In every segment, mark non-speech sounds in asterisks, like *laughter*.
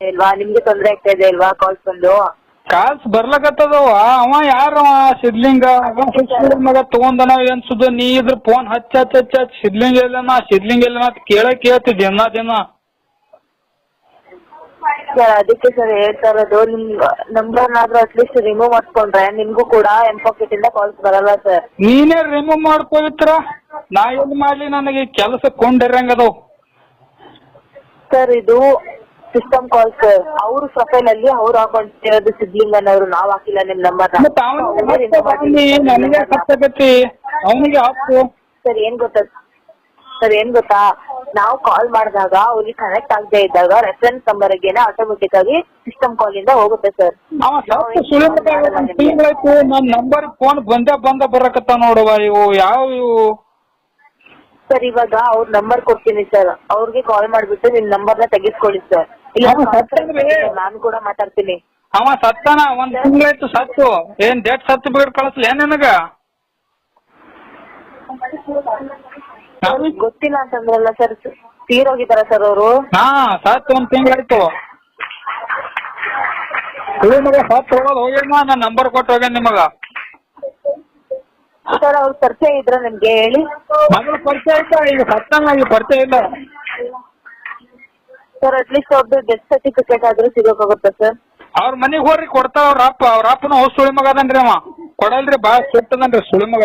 ಇಲ್ವಾ? ನಿಮ್ಗೆ ತೊಂದ್ರೆ ಆಗ್ತಾ ಇದೆ ಇಲ್ವಾ ಕಾಲ್ಸ್ ಬಂದು? ಕಾಲ್ಸ್ ಬರ್ಲಕತ್ತದವ ಅವ ಯಾರು ಸಿದ್ಲಿಂಗ ಅವ ಸಿದ್ಲಿಂಗ್ ಮಗ ತಗೊಂಡನ ಏನ್ ಸುದ್ದ ನೀ ಇದ್ರ ಫೋನ್ ಹಚ್ಚ ಹಚ್ಚ ಹಚ್ಚ ಹಚ್ಚ ಸಿದ್ಲಿಂಗ್ ಎಲ್ಲನ ಸಿದ್ಲಿಂಗ್ ಎಲ್ಲನ ಅಂತ ಕೇಳ ಕೇಳ್ತಿ ದಿನ ದಿನ. ಸರ್ ಅದಕ್ಕೆ ಸರ್ ಹೇಳ್ತಾ ಇರೋದು ನಿಮ್ ನಂಬರ್ನಾದ್ರೂ ಅಟ್ಲೀಸ್ಟ್ ರಿಮೂವ್ ಮಾಡ್ಕೊಂಡ್ರೆ ನಿಮ್ಗೂ ಕೂಡ ಎಂ ಪಾಕೆಟ್ ಇಂದ ಕಾಲ್ಸ್ ಬರಲ್ಲ ಸರ್. ನೀನೇ ರಿಮೂವ್ ಮಾಡ್ಕೋವಿತ್ರ ನಾ ಏನ್ ಮಾಡ್ಲಿ ನನಗೆ? ಕೆಲಸ ಕೊಂಡಿರಂಗದವ್ ಸರ್ ಇದು ಸಿಸ್ಟಮ್ ಕಾಲ್ ಸರ್ ಅವ್ರ ಪ್ರೊಫೈಲ್ ಅಲ್ಲಿ ಅವ್ರು ಹಾಕೊಂಡಿರೋದು ಸಿದ್ಲಿಂಗ್ ಅನ್ನೋರು ನಾವ್ ಹಾಕಿಲ್ಲ ನಿಮ್ ನಂಬರ್ ನನಗೆ ಕಷ್ಟಗತಿ ಅವನಿಗೆ ಹಾಕು ಸರ್ ಏನ್ ಗೊತ್ತಾ? ಸರ್ ಏನ್ ಗೊತ್ತಾ? ನಾವು ಕಾಲ್ ಮಾಡಿದಾಗ ಅವ್ರಿಗೆ ಕನೆಕ್ಟ್ ಆಗದೆ ಇದ್ದಾಗ ರೆಫರೆನ್ಸ್ ನಂಬರ್ಗೆನೆ ಆಟೋಮೆಟಿಕ್ ಆಗಿ ಸಿಸ್ಟಮ್ ಕಾಲ್ ಇಂದ ಹೋಗುತ್ತೆ ಸರ್ ತಿಂಗಳಾಯ್ತು. ನನ್ನ ನಂಬರ್ ಫೋನ್ ಬಂದೇ ಬಂದ ಬರಕತ್ತ ನೋಡುವ ಇವು. ಯಾವ ಇವು? ಸರ್ ಇವಾಗ ಅವ್ರ ನಂಬರ್ ಕೊಡ್ತೀನಿ ಸರ್ ಅವ್ರಿಗೆ ಕಾಲ್ ಮಾಡ್ಬಿಟ್ಟು ನಿಮ್ ನಂಬರ್ನ ತೆಗಿಸ್ಕೊಳ್ಳಿ ಸರ್? ನಾನು ಕೂಡ ಮಾತಾಡ್ತೀನಿ. ಅವ ಸತ್ತಾನ ಒಂದ್ ತಿಂಗಳಾಯ್ತು ಸತ್ತು. ಏನ್ ಡೇಟ್ ಸತ್ತು ಬಿಡ ಕಳಿಸ್ಲಿ. ಏನ್ ನಿನಗ? ಅವ್ರಿಗೆ ಗೊತ್ತಿಲ್ಲ ಅಂತಂದ್ರಲ್ಲ ಸರ್ ತೀರೋಗಿದಾರ ಸರ್ ಅವರು. ಹಾ ಸತ್ತು ಒಂದ್ ತಿಂಗಳಾಯ್ತು ಸುಳಿ ಮಗ ಸತ್ತು ಹೋಗೋದು ಹೋಗ್ಯಾನ ನನ್ನ ನಂಬರ್ ಕೊಟ್ಟು ಹೋಗ್ಯಾನ ನಿಮಗ. ಸರ್ ಅವ್ರ ಪರಿಚಯ ಇದ್ರ ನಿಮ್ಗೆ ಹೇಳಿ? ಮೊದಲು ಪರಿಚಯ ಆಯ್ತಾ? ಈಗ ಸತ್ತಾನ ಈಗ ಪರಿಚಯ ಇಲ್ಲ. ಸರ್ ಅಟ್ಲೀಸ್ಟ್ ಅವ್ರದ್ದು ಡೆತ್ ಸರ್ಟಿಫಿಕೇಟ್ ಆದ್ರೂ ಸರ್ ಅವ್ರ ಮನಿಗ್ ಹೋಗ್ರಿ ಕೊಡ್ತಾರ ಅವ್ರ ಅಪ್ಪ, ಅವ್ರ ಅಪ್ಪನ ಹೋಗ್ ಸುಳಿ ಮಗ ಅದನ್ರಿ ಅವ. ಕೊಡಲ್ರಿ, ಬಾಳ ಸುಟ್ಟದನ್ರಿ ಸುಳಿ ಮಗ.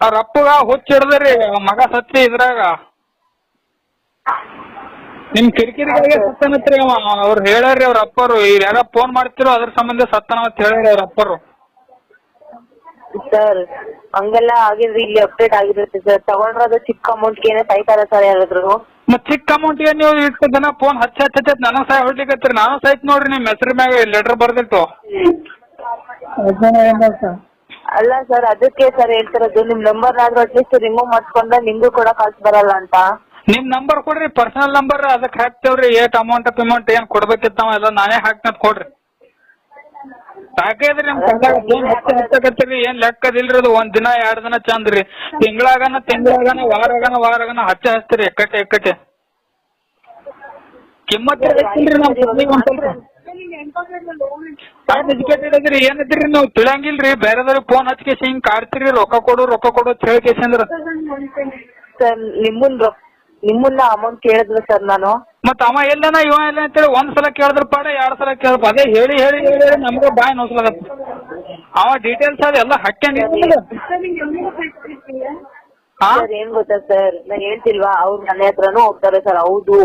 ಅವ್ರ ಅಪ್ಪಗ ಹುಚ್ಚ ಹಿಡ್ದ್ರಿ ಮಗ ಸತ್ತಿ ಇದ್ರಾಗ. ನಿಮ್ ಕಿರಿಕಿರಿಗಳಿಗೆ ಸತ್ತನತ್ರಿ ಅವ. ಅವ್ರು ಹೇಳ್ಯಾರ್ರಿ ಅವ್ರ ಅಪ್ಪರು. ಈಗ ಯಾರ ಫೋನ್ ಮಾಡ್ತಿರೋ ಅದ್ರ ಸಂಬಂಧ ಸತ್ತನ ಅಂತ ಹೇಳ್ರಿ ಅವ್ರ ಅಪ್ಪರು. ಸರ್ ಹಂಗೆಲ್ಲ ಆಗಿದ್ರೆ ಇಲ್ಲಿ ಅಪ್ಡೇಟ್ ಆಗಿರುತ್ತೆ ಸರ್ ತಗೊಂಡ್ರದು ಚಿಕ್ಕ ಅಮೌಂಟ್ಗೆ ಸಾಯ್ತಾರ ಸರ್ ಯಾರಾದ್ರು? ಮತ್ ಚಿಕ್ಕ ಅಮೌಂಟ್ಗೆ ನೀವು ಇಷ್ಟು ದಿನ ಫೋನ್ ಹಚ್ಚ ಹಚ್ಚ ನನಗ್ ಸಹ ಹೊಡ್ಲಿಕ್ಕೆ ನಾನು ಸಹ ನೋಡ್ರಿ ನಿಮ್ ಹೆಸರು ಮ್ಯಾಗ ಲೆಟರ್ ಬರ್ದಿತ್ತು. ಅಲ್ಲ ಸರ್ ಅದಕ್ಕೆ ಸರ್ ಹೇಳ್ತಿರೋದು ನಿಮ್ ನಂಬರ್ ಆದ್ರೂ ಅಟ್ಲೀಸ್ಟ್ ರಿಮೂವ್ ಮಾಡ್ಕೊಂಡ್ರೆ ನಿಮ್ಗೂ ಕೂಡ ಕಾಲ್ಸ್ ಬರಲ್ಲ ಅಂತ. ನಿಮ್ ನಂಬರ್ ಕೊಡ್ರಿ ಪರ್ಸನಲ್ ನಂಬರ್ ಅದಕ್ಕೆ ಹಾಕ್ತೇವ್ರಿ. ಏಟ್ ಅಮೌಂಟ್ ಪೇಮೆಂಟ್ ಏನ್ ಕೊಡ್ಬೇಕಿತ್ತ ಎಲ್ಲ ನಾನೇ ಹಾಕ್ನತ್ ಕೊಡ್ರಿ. ಸಾಕೈತ್ರಿ ನಮ್ ಹಚ್ಚಕತ್ತೀರಿ ಏನ್ ಲೆಕ್ಕದಿಲ್ರಿ ಅದು ಒಂದ್ ದಿನ, ಎರಡ್ ದಿನ ಚಂದ್ರಿ. ತಿಂಗಳಾಗನ ತಿಂಗಳಾಗನ, ವಾರಾಗನ ವಾರಾಗನ ಹಚ್ಚ ಹಚ್ತೀರಿ ಎಕ್ಕಟ್ಟೆ ಎಕ್ಕಟ್ಟೆ. ಕಿಮ್ಮತ್ ಸ್ವಲ್ಪ ಎಜುಕೇಟೆಡ್ ಅದ್ರಿ ಏನದ್ರಿ ನೀವು ತಿಳಂಗಿಲ್ರಿ ಬೇರೆದವ್ರಿಗೆ ಫೋನ್ ಹಚ್ಕೇಸಿ ಹಿಂಗ್ ಕಾಡ್ತೀರಿ, ರೊಕ್ಕ ಕೊಡು ರೊಕ್ಕ ಕೊಡು ಅಂತ ಅಂದ್ರ. ಸರ್, ನಿಮ್ಮನ್ ರೊ- ನಿಮ್ಮನ್ನ ಅಮೌಂಟ್ ಕೇಳಿದ್ರು ಸರ್ ನಾನು. ಮತ್ತ ಅವ ಎಲ್ಲನ ಇವ ಎಲ್ಲ ಅಂತೇಳಿ ಒಂದ್ ಸಲ ಕೇಳಿದ್ರ ಪಾಡ ಎರಡ್ ಸಲ ಕೇಳ ಅದೇ ಹೇಳಿ ಹೇಳಿ ಹೇಳಿ ಹೇಳಿ ನಮ್ಗ ಬಾಯ್ ನೋಸ್ಲಾಗತ್ತ. ಅವ ಡೀಟೇಲ್ಸ್ ಅದೆಲ್ಲ ಎಲ್ಲ ಹಾ? ಸರ್ ಏನ್ ಗೊತ್ತಾ ಸರ್? ನಾನು ಹೇಳ್ತಿಲ್ವಾ ಅವ್ರ ಮನೆ ಹತ್ರನೂ ಹೋಗ್ತಾರೆ ಸರ್ ಹೌದು.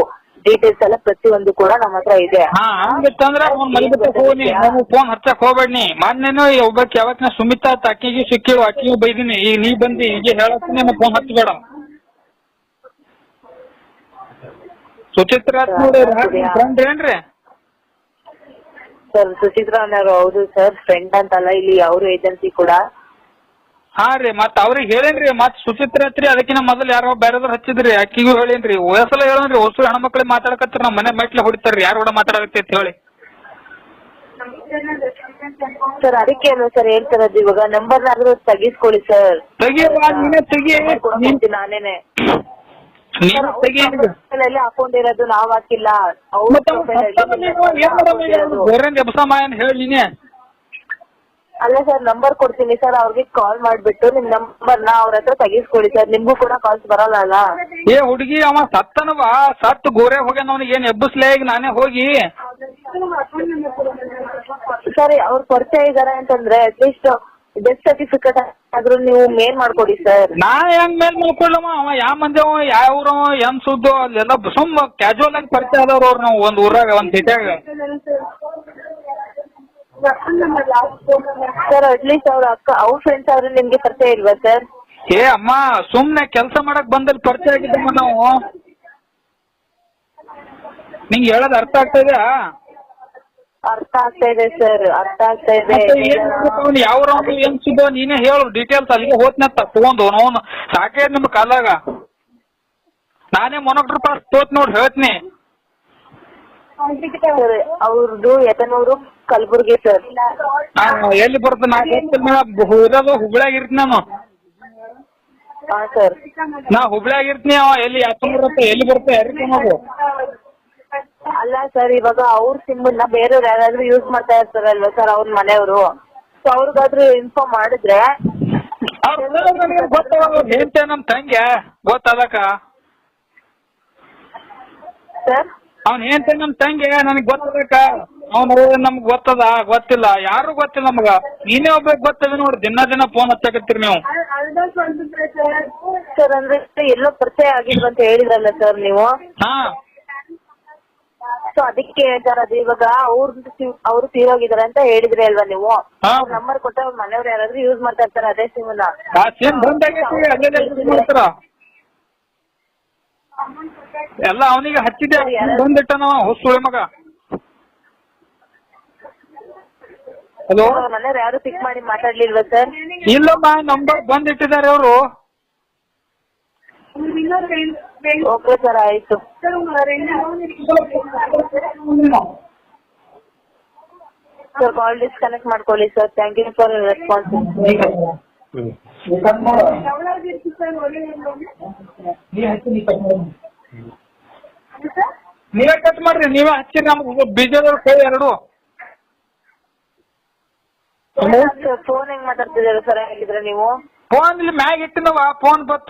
ಡೀಟೇಲ್ಸ್ ಎಲ್ಲ ಪ್ರತಿಯೊಂದು ಕೂಡ ನಮ್ಮ ಹತ್ರ ಇದೆ. ಹಾ ಹಂಗಿತ್ತಂದ್ರ ಅವ್ನ್ ಹೋಗಿ ಫೋನ್ ಹಚ್ಚಕ್ ಹೋಗ್ಬೇಡ್ನಿ. ಮೊನ್ನೆನು ಒಬ್ಬಕ್ಕೆ ಯಾವತ್ತಿನ ಸುಮಿತಾ ಅಂತ ಅಕ್ಕಿಗೆ ಸಿಕ್ಕಿಳು ಅಕ್ಕಿಗೂ ಬೈದಿನಿ. ಈಗ ನೀ ಬಂದಿ ಈಗ ಹೇಳತ್ತೀನಿ ಫೋನ್ ಹಚ್ಚಬೇಡ. ಸುಚಿತ್ರ ಫ್ರೆಂಡ್ ಏನ್ರಿ? ಸರ್ ಸುಚಿತ್ರಾ ಅನ್ನೋರು ಹೌದು ಸರ್ ಫ್ರೆಂಡ್ ಅಂತಲ್ಲ ಇಲ್ಲಿ ಅವ್ರ ಏಜೆನ್ಸಿ ಕೂಡ. ಹಾ ರೀ ಮತ್ ಅವ್ರಿಗೆ ಹೇಳೇನ್ರಿ ಮತ್ ಸುಚಿತ್ರ ಹತ್ರಿ ಅದಕ್ಕಿಂತ ಮೊದಲು ಯಾರೋ ಬೇರೆದವ್ರು ಹಚ್ಚಿದ್ರಿ ಅಕ್ಕಿಗೂ ಹೇಳೇನ್ರಿ. ವಯಸ್ಸಲ್ಲ ಹೇಳೇನ್ರಿ ಹೊಸ ಹೆಣ್ಮಕ್ಳಿಗೆ ಮಾತಾಡಕತ್ರ ನಮ್ಮ ಮನೆ ಮೆಟ್ಲೆ ಹೊಡಿತಾರ್ರಿ ಯಾರು ಕೂಡ ಮಾತಾಡಕತ್ತೈತಿ ಅಂತ ಹೇಳಿ. ಸರ್ ಅದಕ್ಕೆ ಸರ್ ಹೇಳ್ತಿರೋದು ಇವಾಗ? ನಂಬರ್ನಾದ್ರೂ ತೆಗಿಸ್ಕೊಳ್ಳಿ ಸರ್. ತೆಗಿಯವ್ವ, ನೀನೇ ತೆಗಿ ನೀನ್- ನಾನೇನೆ. *coughs* ಹಾಕೊಂಡಿರೋದು ನಾವ್ ಹಾಕಿಲ್ಲ. ಅವ್ರ ಮತ್ತೆ ಅವ್ನ್ ಏನ್ ಮಾಡೋದು? ಈಗ? ಹಾಕೊಂಡಿರೋದು. ಹೇಳಿ ನೀನೆ ಅಲ್ಲ ಸರ್ ನಂಬರ್ ಕೊಡ್ತೀನಿ ಸರ್ ಅವ್ರಿಗೆ ಕಾಲ್ ಮಾಡ್ಬಿಟ್ಟು ನಿಮ್ ನಂಬರ್ನ ಅವ್ರ ಹತ್ರ ತೆಗಿಸ್ಕೊಡಿ ಸರ್. ನಿಮ್ಗೂ ಕೂಡ ಕಾಲ್ಸ್ ಬರಲ್ಲ ಅಲ್ಲ ಏ ಹುಡುಗಿ ಅವ ಸತ್ತನವ. ಸತ್ತು ಗೋರೆ ಹೋಗ್ಯಾನ ಅವ್ನಿಗೆ. ಏನ್ ಎಬ್ಬಸ್ಲೇ? ಈಗ ನಾನೇ ಹೋಗಿ. ಸರ್ ಅವ್ರ ಪರಿಚಯ ಇದಾರೆ ಅಂತಂದ್ರೆ ಅಟ್ಲೀಸ್ಟ್ ಡೆತ್ ಸರ್ಟಿಫಿಕೇಟ್ ಆದ್ರೂ ನೀವು ಮೇಲ್ ಮಾಡ್ಕೊಡಿ ಸರ್ ನಾ ಹೆಂಗ್ ಮೇಲ್ ಮಾಡ್ಕೊಳ್ಳಮ್ಮ ಅವ ಯಾವ ಮಂದಿ ಅವ ಯಾವ ಊರವ ಏನ್ ಸುದ್ದು ಅಲ್ಲೆಲ್ಲ ಸುಮ್ ಕ್ಯಾಜುವಲ್ ಆಗಿ ಪರಿಚಯ ಆದವ್ರು ಅವ್ರು ನಾವು ಒಂದ್ ಊರಾಗ ಒಂದ್ ಸಿಟಿಯಾಗ ಸರ್ ಅಟ್ಲೀಸ್ಟ್ ಅವ್ರ ಅಕ್ಕ ಅವ್ರ ಫ್ರೆಂಡ್ಸ್ ಆದ್ರೂ ನಿಮ್ಗೆ ಪರಿಚಯ ಇಲ್ವಾ ಸರ್ ಏ ಅಮ್ಮ ಸುಮ್ನೆ ಕೆಲಸ ಮಾಡಕ್ ಬಂದಲ್ಲಿ ಪರಿಚಯ ಆಗಿದ್ದಮ್ಮ ನಾವು. ನಿಂಗೆ ಹೇಳೋದ್ ಅರ್ಥ ಆಗ್ತಾ ಇದೆಯಾ? ಅರ್ಥ ಆಗ್ತಾ ಇದೆ ಸರ್. ಅರ್ಥ ಆಗ್ತಾ ಇದೆ. ಯಾವ ರೌಂಡ್ ಏನ್ ಸುದ್ದ ನೀನೇ ಹೇಳು. ಡೀಟೇಲ್ಸ್ ಅಲ್ಲಿಗೆ ಹೋದ್ನ ತಗೊಂಡು ಅವನು. ಸಾಕೇ ನಿಮ್ ಕಾಲಾಗ. ನಾನೇ ಮೊನಕ್ ರೂಪಾಯಿ ತೋತ್ ನೋಡಿ ಹೇಳ್ತೀನಿ. ಅವ್ರದ್ದು ಎತನೂರು ಕಲಬುರ್ಗಿ ಸರ್. ನಾನು ಎಲ್ಲಿ ಬರುತ್ತೆ ನಾ ಗೊತ್ತಿಲ್ಲ. ಇರೋದು ಹುಬ್ಳ್ಯಾಗ ಇರ್ತೀನಿ ನಾನು. ಹಾ ಸರ್. ನಾ ಹುಬ್ಳ್ಯಾಗ ಇರ್ತೀನಿ ಅವ. ಎಲ್ಲಿ ಯಾತನೂರು ಎಲ್ಲಿ ಬರುತ್ತೆ ಯಾರಿಗೆ ಅಲ್ಲ ಸರ್ ಇವಾಗ ಅವ್ರ ಸಿಮ್ನ ಬೇರೆಯವ್ರು ಯಾರಾದ್ರೂ ಯೂಸ್ ಮಾಡ್ತಾ ಇರ್ತಾರಲ್ವಾ ಸರ್ ಅವ್ರ ಮನೆಯವರು? ಸೊ ಅವ್ರಿಗಾದ್ರೂ ಇನ್ಫಾರ್ಮ್ ಮಾಡಿದ್ರೆ ಅವ್ನ ನಮ್ ತಂಗಿ ಗೊತ್ತದಕ್ಕ ಸರ್ ಅವ್ನ್ ಹೇಳ್ತೇನೆ ನಮ್ ತಂಗಿ ನನಗ್ ಗೊತ್ತದಕ್ಕ ಅವ್ನ ನಮ್ಗ್ ಗೊತ್ತದ? ಗೊತ್ತಿಲ್ಲ. ಯಾರು ಗೊತ್ತಿಲ್ಲ ನಮಗ. ನೀನೇ ಒಬ್ಬ ಗೊತ್ತದ ನೋಡಿ ದಿನ ದಿನ ಫೋನ್ ಹಚ್ಚಾಕತ್ತೀರಿ ನೀವು. ಸರ್ ಅಂದ್ರೆ ಎಲ್ಲೋ ಪರಿಚಯ ಆಗಿದ್ರು ಅಂತ ಹೇಳಿದ್ರಲ್ಲ ಸರ್ ನೀವು? ಹಾ. ಸೊ ಅದಕ್ಕೆ ಸರ್ ಅದು ಇವಾಗ ಅವ್ರದ್ದು ಅವ್ರು ತೀರೋಗಿದಾರೆ ಅಂತ ಹೇಳಿದ್ರಿ ಅಲ್ವಾ ನೀವು? ಹಾ. ನಂಬರ್ ಕೊಟ್ಟ ಅವ್ರ ಮನೆಯವ್ರು ಯಾರಾದ್ರೂ ಯೂಸ್ ಮಾಡ್ತಾ ಇರ್ತಾರೆ ಅದೇ ಆ ಸಿಮ್ನ ಅಲ್ಲೇ use ಮಾಡ್ತಾರ? ಎಲ್ಲ ಅವನಿಗೆ ಹಚ್ಚಿದೆ ಬಂದಿಟ್ಟ ಹೊಸ ಹುಸುಳಿ ಮಗ. ಹಲೋ? ಅವ್ರ ಮನೆಯವ್ರು ಯಾರು ಪಿಕ್ ಮಾಡಿ ಮಾತಾಡ್ಲಿಲ್ವಾ ಸರ್ ಇಲ್ಲಮ್ಮ ನಂಬರ್ ಬಂದಿಟ್ಟಿದ್ದಾರೆ ಅವರು. ಓಕೆ ಸರ್ ಆಯ್ತು. ಸರ್ ಕಾಲ್ ಡಿಸ್ಕನೆಕ್ಟ್ ಮಾಡ್ಕೊಳ್ಳಿ sir thank you for response ನೀವೇ ಕಟ್ ಮಾಡ್ರಿ ನೀವೇ ಹಚ್ಚಿರಿ ನಮ್ಗೆ ಬೀಜದವ್ರ ಕೈ ಎರಡು. ಫೋನ್ ಹೆಂಗ್ ಮಾತಾಡ್ತಿದ್ದೀರಾ ಸರ್ ಹೇಗಿದ್ರೆ ನೀವು? ಫೋನ್ ಇಲ್ಲಿ ಮ್ಯಾಗ ಇಟ್ಟಿನವ ಫೋನ್ ಬತ್ತು.